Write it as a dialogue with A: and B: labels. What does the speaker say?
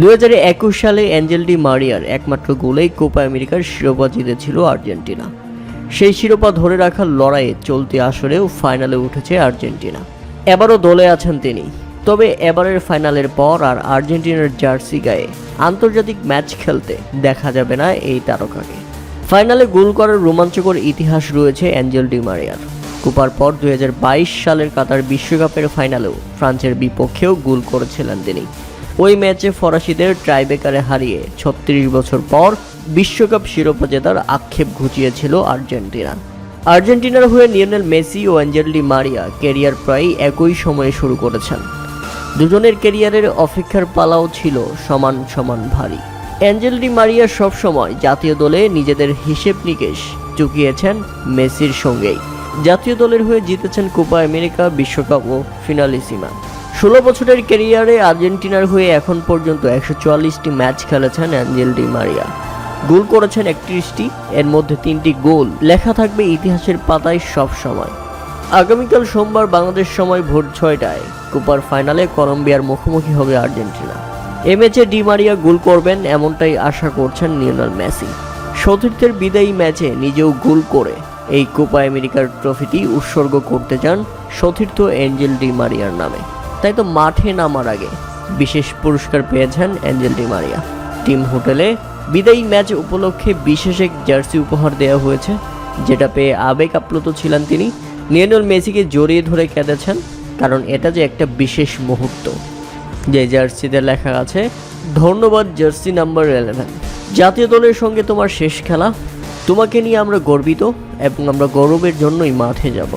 A: দুই হাজার একুশ সালে অ্যাঞ্জেল ডি মারিয়ার একমাত্র গোলেই কোপা আমেরিকার শিরোপা জিতেছিল আর্জেন্টিনা। সেই শিরোপা ধরে রাখার লড়াইয়ে চলতি আসরেও ফাইনালে উঠেছে আর্জেন্টিনা। এবারও দলে আছেন তিনি। তবে এবারের ফাইনালের পর আর আর্জেন্টিনার জার্সি গায়ে আন্তর্জাতিক ম্যাচ খেলতে দেখা যাবে না এই তারকাকে। ফাইনালে গোল করার রোমাঞ্চকর ইতিহাস রয়েছে অ্যাঞ্জেল ডি মারিয়ার। কোপার পর দুই হাজার বাইশ সালের কাতার বিশ্বকাপের ফাইনালেও ফ্রান্সের বিপক্ষেও গোল করেছিলেন তিনি। ওই ম্যাচে ফরাসিদের ট্রাইবেকারে হারিয়ে ছত্রিশ বছর পর বিশ্বকাপ শিরোপা জেতার আক্ষেপ ঘুচিয়েছিল আর্জেন্টিনা। আর্জেন্টিনার হয়ে লিওনেল মেসি ও অ্যাঞ্জেল মারিয়া কেরিয়ার প্রায় একই সময়ে শুরু করেছেন। দুজনের কেরিয়ারের অপেক্ষার পালাও ছিল সমান সমান ভারী। অ্যাঞ্জেল মারিয়া সবসময় জাতীয় দলে নিজেদের হিসেব নিকেশ চুকিয়েছেন মেসির সঙ্গেই। জাতীয় দলের হয়ে জিতেছেন কোপা আমেরিকা, বিশ্বকাপ ও ফিনালিসিমা। ষোলো বছরের ক্যারিয়ারে আর্জেন্টিনার হয়ে এখন পর্যন্ত একশো চুয়াল্লিশটি ম্যাচ খেলেছেন অ্যাঞ্জেল ডি মারিয়া। গোল করেছেন একত্রিশটি, এর মধ্যে তিনটি গোল। লেখা থাকবে ইতিহাসের পাতায় সব সময়। আগামীকাল সোমবার বাংলাদেশ সময় ভোর ছয়টায়। কোপার ফাইনালে কলম্বিয়ার মুখোমুখি হবে আর্জেন্টিনা। এ ম্যাচে ডি মারিয়া গোল করবেন এমনটাই আশা করছেন লিওনেল মেসি। সতীর্থের বিদায়ী ম্যাচে নিজেও গোল করে এই কোপা আমেরিকার ট্রফিটি উৎসর্গ করতে চান সতীর্থ অ্যাঞ্জেল ডি মারিয়ার নামে। তাই তো মাঠে নামার আগে বিশেষ পুরস্কার পেয়েছেন অ্যাঞ্জেল ডি মারিয়া। টিম হোটেলে বিদায়ী ম্যাচ উপলক্ষে বিশেষ এক জার্সি উপহার দেওয়া হয়েছে, যেটা পেয়ে আবেগ আপ্লুত ছিলেন তিনি। লিওনেল মেসিকে জড়িয়ে ধরে কেঁদেছেন, কারণ এটা যে একটা বিশেষ মুহূর্ত। যে জার্সিতে লেখা আছে, ধন্যবাদ জার্সি নাম্বার ইলেভেন। জাতীয় দলের সঙ্গে তোমার শেষ খেলা। তোমাকে নিয়ে আমরা গর্বিত এবং আমরা গৌরবের জন্যই মাঠে যাব।